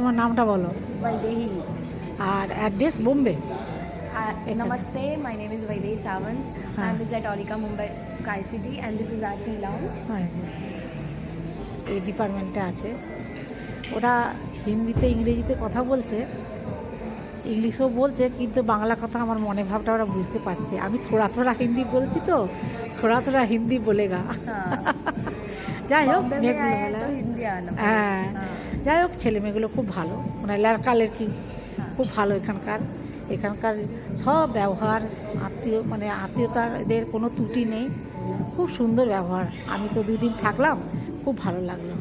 তোমার নামটা বলো Vaidehi. R address Bombay Uh, Okay. namaste, my name is Vaidehi Sawant. Hi. I'm is at Aurika Mumbai Sky City and this is our tea lounge. হ্যাঁ এই ডিপার্টমেন্টে আছে ওরা হিন্দিতে ইংরেজিতে কথা বলছে ইংলিশও বলছে কিন্তু বাংলা কথা আমার মনে ভাবটা ওরা বুঝতে পারছে আমি থোড়া থোড়া হিন্দি বলছি তো থোড়া থোড়া হিন্দি বলেগা हाँ যাই হোক बॉम्बे में মেয়েগুলো आया है বলে। तो हिंदी आना হ্যাঁ हाँ যাই হোক ছেলে মেয়েগুলো খুব ভালো। মানে লড়কা কি? খুব ভালো এখানকার। এখানকার সব ব্যবহার, আত্মীয় মানে আত্মীয়তার এদের কোনো ত্রুটি নেই। খুব সুন্দর ব্যবহার। আমি তো দুই দিন থাকলাম, খুব ভালো লাগল।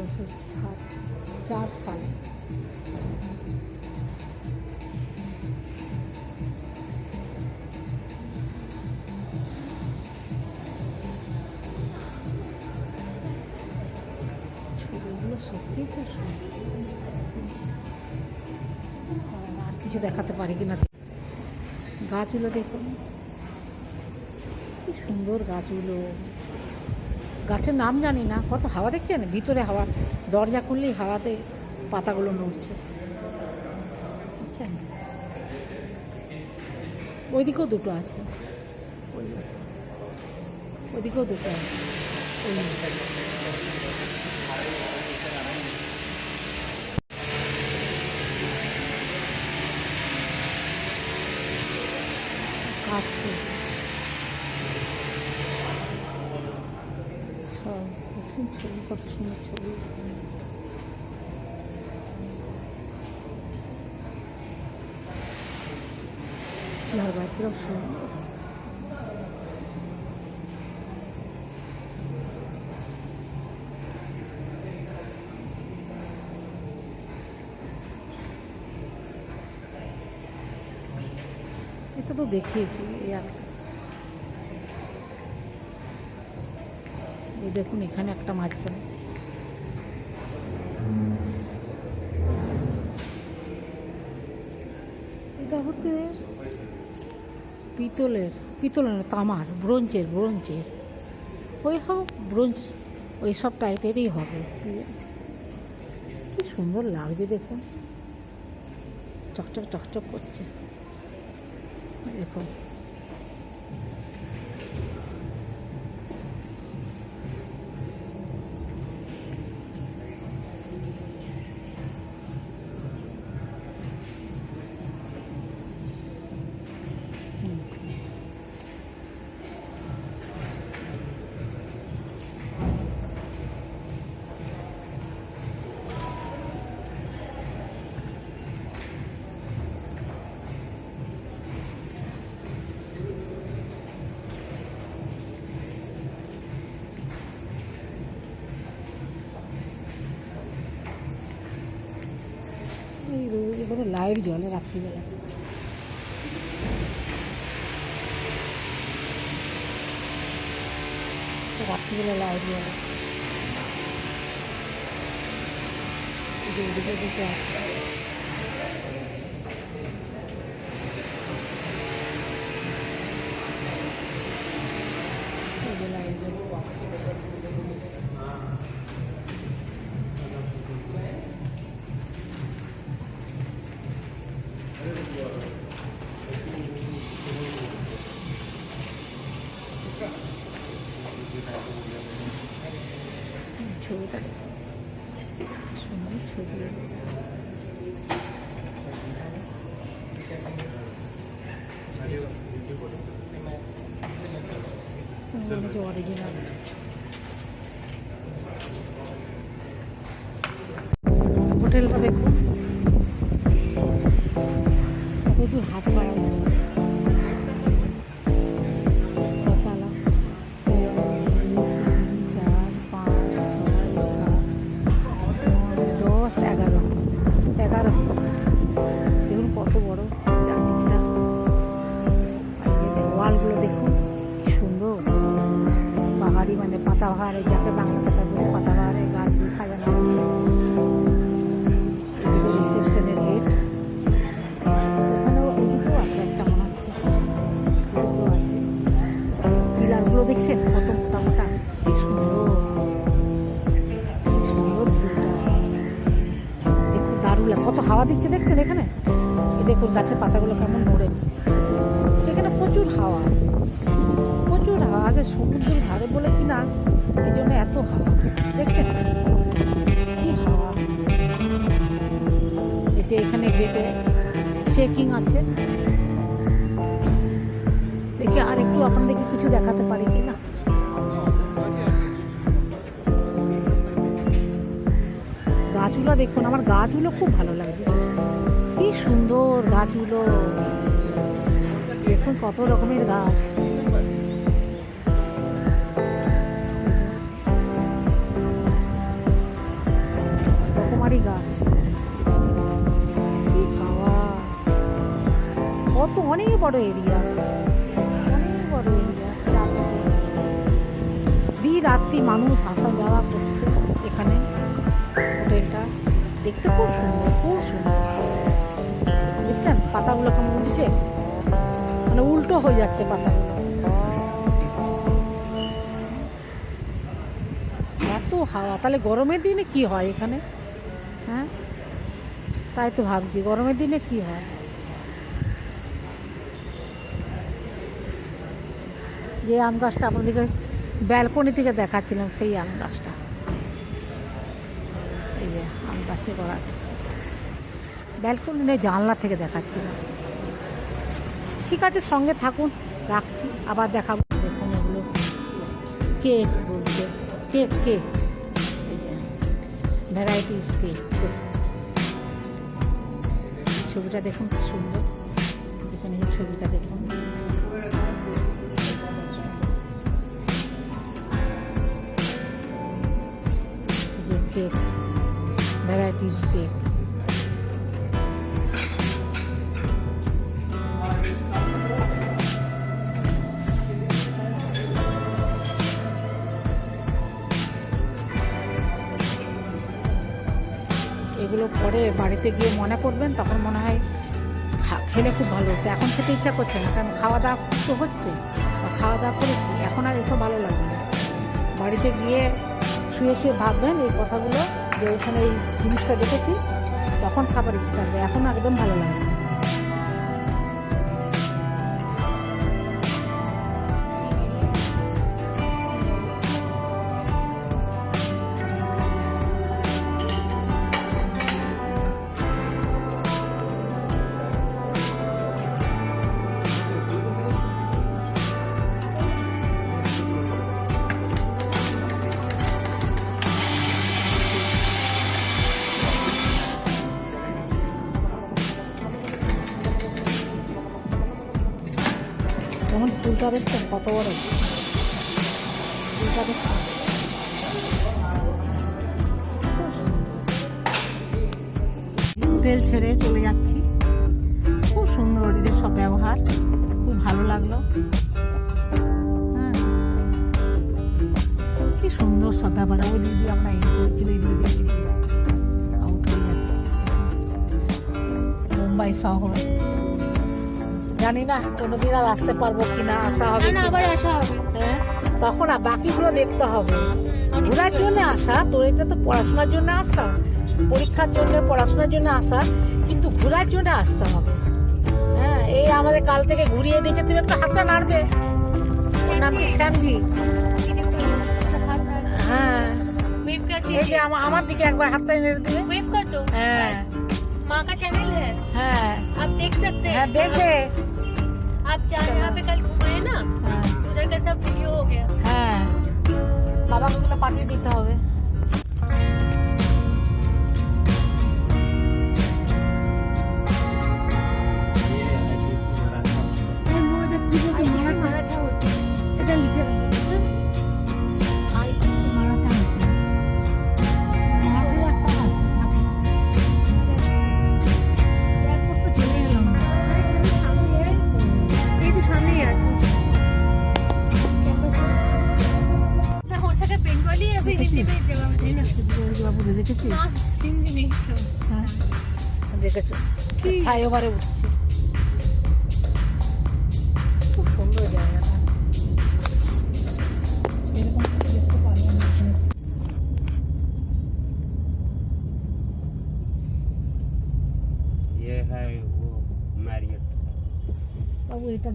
আঠারোশো সাত চার সালে। ছবিগুলো খুব সুন্দর। আর কিছু দেখাতে পারি কিনা? গাছগুলো দেখুন। কি সুন্দর গাছগুলো। গাছের নাম জানি না, কত হাওয়া দেখছেন ভিতরে হাওয়া, দরজা খুললেই হাওয়াতে পাতাগুলো নড়ছে। বুঝছেন ওইদিকেও দুটো আছে। ওইদিকেও দুটো আছে। কাজ সব দেখছেন ছবি কত সুন্দর ছবি সুন্দর এটা তো দেখিয়েছি এই দেখুন এখানে একটা মাঝখানে। এটা হচ্ছে পিতলের পিতলের না, তামার ব্রোঞ্জের ব্রোঞ্জের। ওই হোক ব্রোঞ্জ ওই সব টাইপেরই হবে। কি সুন্দর লাগছে দেখুন। চকচক চকচক করছে। দেখুন। এগুলো লাইট জলে রাত্রিবেলা। রাত্রিবেলা লাইট জলে এদিকে দিকে আছে হোটেলটা দেখুন। কত চেকিং আছে। দেখি আর একটু আপনাদেরকে কিছু দেখাতে পারি কি না গাছগুলো দেখুন, আমার গাছগুলো খুব ভালো লাগছে। কি সুন্দর গাছগুলো। দেখুন কত রকমের গাছ। অনেক বড় এরিয়া অনেক বড় দিন রাত্রি। মানুষ আসা যাওয়া করছে এখানে। হোটেলটা দেখতে খুব সুন্দর খুব সুন্দর। দেখছেন? পাতাগুলো কেমন উঠছে? মানে উল্টো হয়ে যাচ্ছে পাতাগুলো এত হাওয়া। তাহলে গরমের দিনে কি হয় এখানে? হ্যাঁ? তাই তো ভাবছি, গরমের দিনে কি হয়? যে আম গাছটা আপনাদেরকে ব্যালকনি থেকে দেখাচ্ছিলাম, সেই আম গাছটা। এই যে আম গাছে গোড়াটা ব্যালকনি নেই জানলা থেকে দেখাচ্ছিলাম। ঠিক আছে, সঙ্গে থাকুন, রাখছি। আবার দেখাবো। দেখুন এগুলো কেক বলছে? কেক কেক ভ্যারাইটিস কেক ছবিটা দেখুন, কি সুন্দর। এখানে ছবিটা দেখুন। কেক ভ্যারাইটিস কেক এগুলো পরে বাড়িতে গিয়ে মনে করবেন, তখন মনে হয় খেলে খুব ভালো হতো। এখন খেতে ইচ্ছা করছে না, কারণ খাওয়া দাওয়া তো হচ্ছে। খাওয়া দাওয়া করেছি, এখন আর এসব ভালো লাগবে না। বাড়িতে গিয়ে শুয়ে শুয়ে ভাববেন এই কথাগুলো যে ওখানে এই জিনিসটা দেখেছি, তখন খাবার ইচ্ছে থাকবে এখন একদম ভালো লাগে না। যেমন ফুলটা দেখছেন কত বড়? ফুলটা দেখছেন হোটেল ছেড়ে চলে যাচ্ছি। খুব সুন্দর ওদের সব ব্যবহার। খুব ভালো লাগল। হ্যাঁ। কি সুন্দর সব ব্যবহার। ওই দিক দিয়ে আমরা এন্ট্রি করেছিল এই দিক দিয়ে আউট হয়ে মুম্বাই শহর। জানি না কোনোদিন আর আসতে পারবো কিনা আসা হবে না না কিনা। আবার আসা হবে হ্যাঁ, তখন আর বাকিগুলো দেখতে হবে ঘোরার জন্য আসা তোর এটা তো পড়াশোনার জন্য আসা পরীক্ষার জন্য পড়াশোনার জন্য আসা কিন্তু ঘোরার জন্য আসতে হবে হ্যাঁ এই আমাদের কাল থেকে ঘুরিয়ে দিয়েছে তুমি একটু হাতটা নাড়বে ওর নাম কি শ্যামজি হ্যাঁ वेव कर এই যে আমার আমার দিকে একবার হাতটা নেড়ে দিবে वेव कर दो হ্যাঁ माँ का चैनल है হ্যাঁ आप देख सकते হ্যাঁ हैं দেখবে आप जहाँ यहाँ पे कल घूमे ना হ্যাঁ उधर का सब वीडियो हो गया হ্যাঁ বাবাকে ওগুলো পাঠিয়ে দিতে হবে বাবু দেখেছিস হ্যাঁ দেখেছো ফ্লাইওভারে উঠছি খুব সুন্দর জায়গাটা এরকম দেখতে পারলাম না এখানে। ये है वो मैरियट বাবু এটা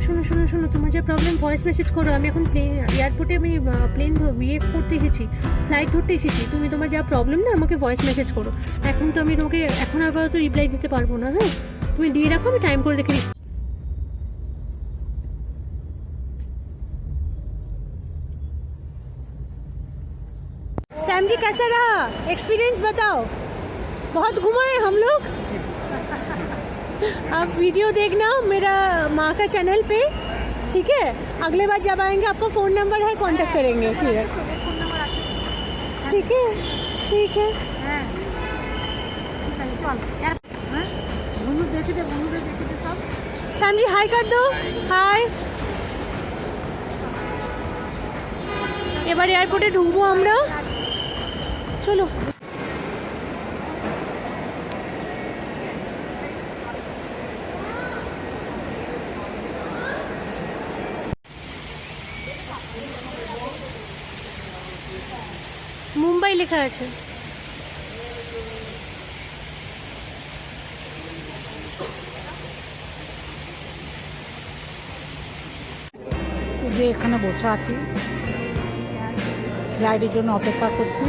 শোনো শোনো শোনো শোনো শোনো তোমার যে প্রবলেম ভয়েস মেসেজ করো আমি এখন প্লেন এয়ারপোর্টে আমি প্লেন বিয়ে করতে এসেছি ফ্লাইট ধরতে এসেছি তুমি তোমার যা প্রবলেম না আমাকে ভয়েস মেসেজ করো এখন তো আমি তোমাকে এখন আপাতত রিপ্লাই দিতে পারবো না হ্যাঁ তুমি দিয়ে রাখো আমি টাইম করে দেখে নিচ্ছি। सैम जी कैसा रहा एक्सपीरियंस बताओ बहुत घुमाए हम लोग आप वीडियो देखना मेरा माँ का चैनल पे ठीक है अगले बार जब आएंगे आपका फ़ोन नंबर है कांटेक्ट करेंगे फिर ठीक है ठीक है হ্যাঁ ঠিক আছে চল এয়ার হ্যাঁ বন্ধু দেখে দে বন্ধুদের দেখে দে সব सैम जी हाय कर दो হাই এবার এয়ারপোর্টে ঢুকবো আমরা চলো লেখা আছে। যে এখানে বসে আছি। ফ্লাইটের জন্য অপেক্ষা করছি।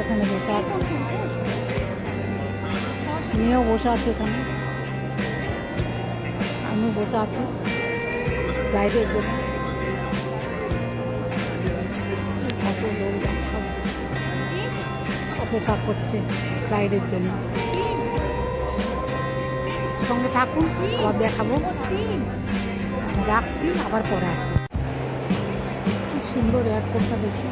এখানে বসে আছি। মেয়েও বসে আছে এখানে। আমি বসে আছি। ফ্লাইটের জন্য। অপেক্ষা করছে ফ্লাইটের জন্য। সঙ্গে থাকুন, আবার দেখাবো। রাখছি, আবার পরে আসব। কি সুন্দর এয়ারপোর্টটা দেখি।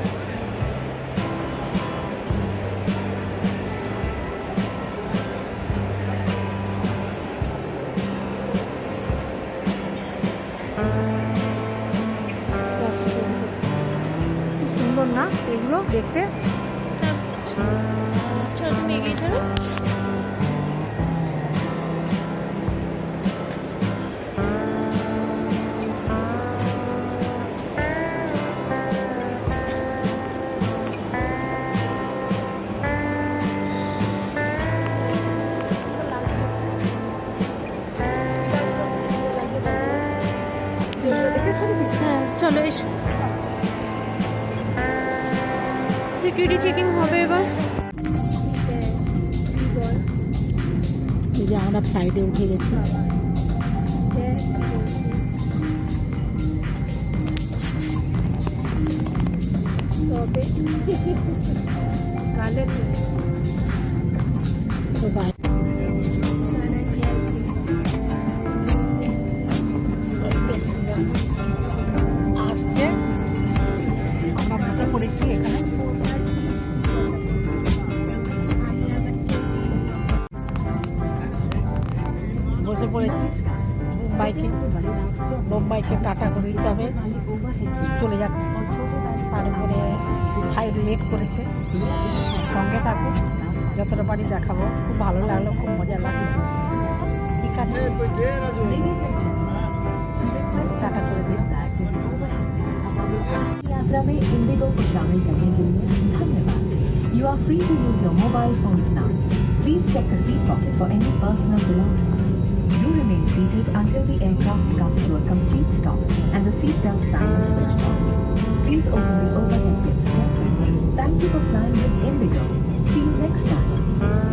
সুন্দর না? এগুলো দেখতে চলো যে আমরা ফ্লাইটে উঠে গেছি তো বাই বসে পড়েছি মুম্বাইকে মুম্বাইকে টাটা করে দিতে হবে চলে যাচ্ছে তার উপরে ফ্লাইট লেট করেছে সঙ্গে থাকুন যতটা পারি দেখাবো খুব ভালো লাগলো খুব মজা লাগলো ঠিক আছে টাটা করে দিন यात्रा में इंडिगो को शामिल करने के लिए धन्यवाद you are free to use your mobile phones now please check the seat pocket for any personal belongings Do remain seated until the aircraft comes to a complete stop and the seatbelt sign is switched on. Please open the overhead bins carefully. Thank you for flying with indigo. See you next time